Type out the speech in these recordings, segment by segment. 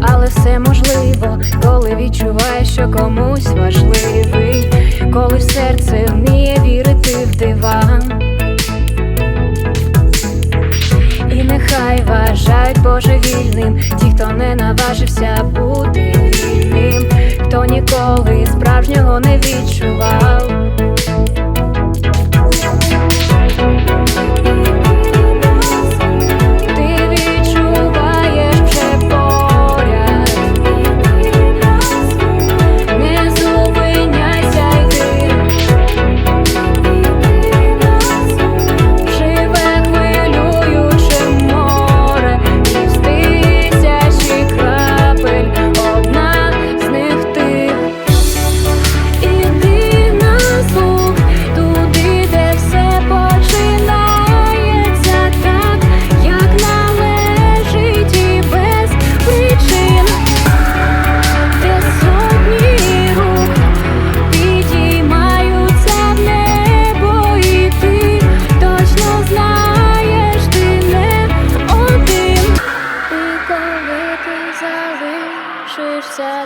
але все можливо, коли відчуваєш, що комусь важливий, коли серце вміє божевільним ті, хто не наважився бути вільним, хто ніколи справжнього не відчував.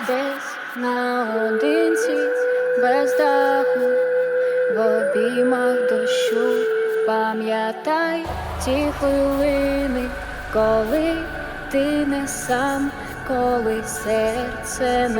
Десь наодинці, без даху, в обіймах дощу, пам'ятай ті хвилини, коли ти не сам, коли серце щось